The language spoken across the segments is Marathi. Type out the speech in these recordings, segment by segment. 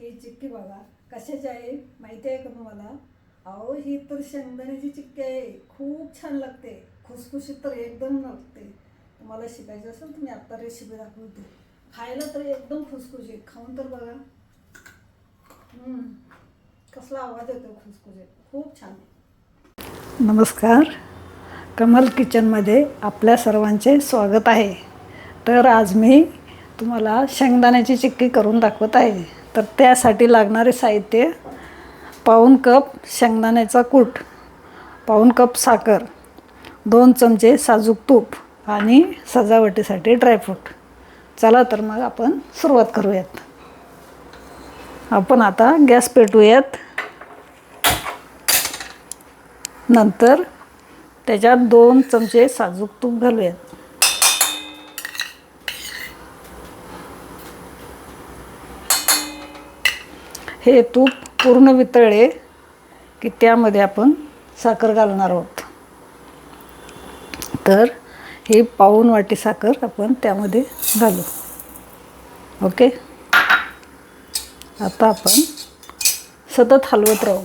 ही चिक्की बघा. कशाची आहे? माहिती आहे का तुम्हाला? अहो ही तर शेंगदाण्याची चिक्की आहे. खूप छान लागते. खुसखुशीत तर एकदम लागते. तुम्हाला शिकायचं असेल तर मी आत्ता रेसिपी दाखवते. खायला तर एकदम खुसखुशीत खाऊन तर बघा. कसला आवाज येतो खुसखुशीत. खूप छान नमस्कार. कमल किचनमध्ये आपल्या सर्वांचे स्वागत आहे. तर आज मी तुम्हाला शेंगदाण्याची चिक्की करून दाखवत आहे. तर त्यासाठी लागणारे साहित्य पाऊण कप शेंगदाण्याचा कूट पाऊण कप साखर दोन चमचे साजूक तूप आणि सजावटीसाठी ड्रायफ्रूट चला तर मग आपण सुरुवात करूयात. आपण आता गॅस पेटवूयात. नंतर त्याच्यात दोन चमचे साजूक तूप घालूयात. हे तूप पूर्ण वितळले की त्यामध्ये आपण साखर घालणार आहोत. तर ही पाऊन वाटी साखर आपण त्यामध्ये घालू. ओके? आता आपण सतत हलवत राहू.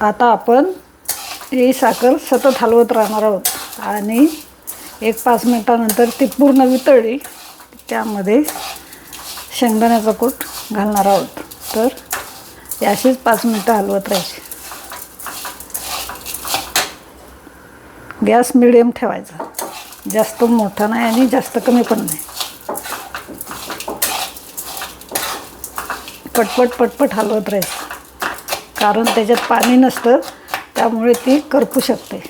आता आपण ही साखर सतत हलवत राहणार आहोत. आणि एक पाच मिनटानंतर ती पूर्ण वितळली त्यामध्ये शेंगदाण्याचा कूट घालणार आहोत. तर ही अशीच पाच मिनटं हलवत राहायची. गॅस मिडियम ठेवायचा. जास्त मोठा नाही आणि जास्त कमी पण नाही. पटपट पटपट हलवत राहायचं. कारण त्याच्यात पाणी नसतं त्यामुळे ती करपू शकते.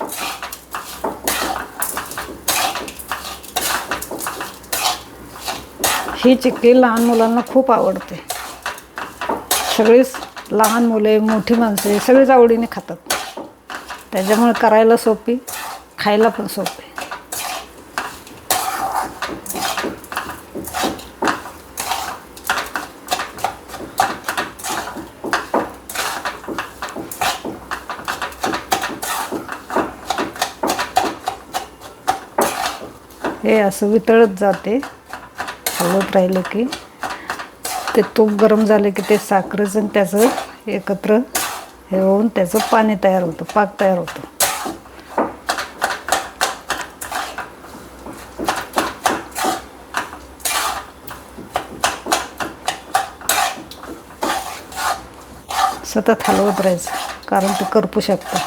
ही चिक्की लहान मुलांना खूप आवडते. सगळीच लहान मुले मोठी माणसे सगळीच आवडीने खातात. त्याच्यामुळे करायला सोपी खायला पण सोपी. हे असं वितळत जाते. हलवत राहिलं की ते तूप गरम झालं की ते साखरेचं आणि त्याचं एकत्र हे होऊन त्याचं पाणी तयार होतं पाक तयार होतं. सतत हलवत राहायचं कारण ते करपू शकतं.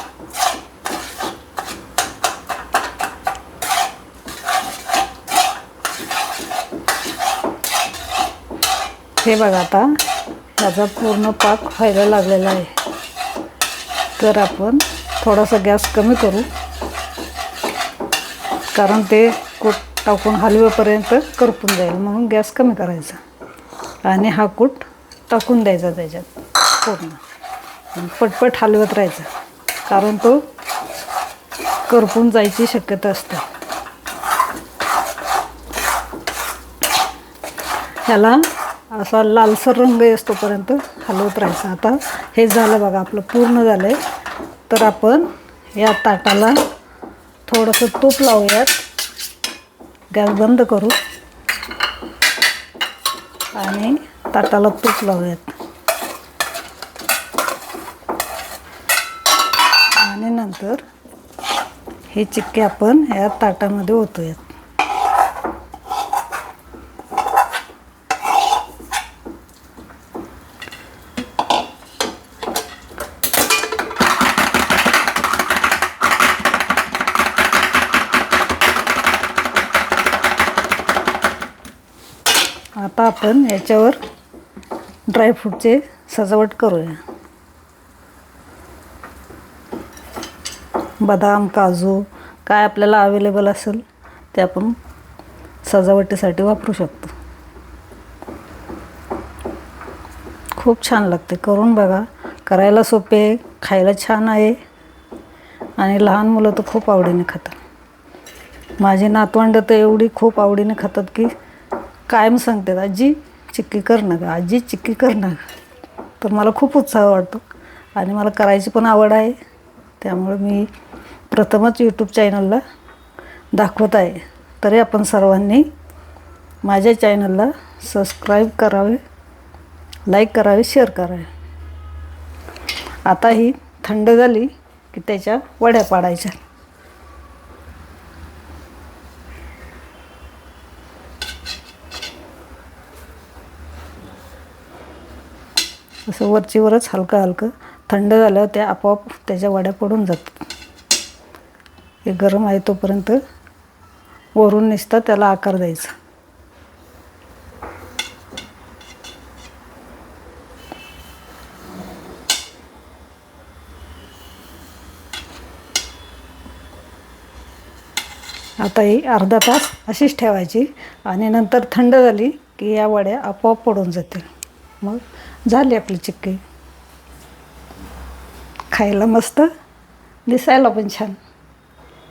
हे बघा आता ह्याचा पूर्ण पाक व्हायला लागलेला आहे. तर आपण थोडासा गॅस कमी करू. कारण ते कूट टाकून हलवेपर्यंत करपून जाईल म्हणून गॅस कमी करायचा. आणि हा कूट टाकून द्यायचा त्याच्यात पूर्ण. पटपट हलवत राहायचा कारण तो करपून जायची शक्यता असते. ह्याला असा लालसर रंग येतोपर्यंत हलवत राहायचं. आता हे झालं बघा आपलं पूर्ण झालं आहे तर आपण या ताटाला थोडंसं तूप लावूयात. गॅस बंद करू. आणि ताटाला तूप लावूयात. आणि नंतर हे चिक्के आपण या ताटामध्ये ओतूयात. आता आपण याच्यावर ड्रायफ्रूटचे सजावट करूया. बदाम काजू काय आपल्याला अवेलेबल असेल ते आपण सजावटीसाठी वापरू शकतो. खूप छान लागते. करून बघा. करायला सोपे आहे खायला छान आहे. आणि लहान मुलं तर खूप आवडीने खातात. माझी नातवंड तर एवढी खूप आवडीने खातात की कायम सांगतात आजी चिक्की कर ना गं आजी चिक्की कर ना गं. तर मला खूप उत्साह वाटतो. आणि मला करायची पण आवड आहे. त्यामुळे मी प्रथमच यूट्यूब चॅनलला दाखवत आहे. तरी आपण सर्वांनी माझ्या चॅनलला सबस्क्राईब करावे लाईक करावे शेअर करावे. आता ही थंड झाली की त्याच्या वड्या पाडायच्या. असं वरचीवरच हलकं हलकं थंड झाल्यावर त्या आपोआप त्याच्या वड्या पडून जातात. हे गरम आहे तोपर्यंत वरून निसतं त्याला आकार द्यायचा. आता ही अर्धा तास अशीच ठेवायची आणि नंतर थंड झाली की या वड्या आपोआप पडून जातील. मग झाली आपली चिक्की. खायला मस्त दिसायला पण छान.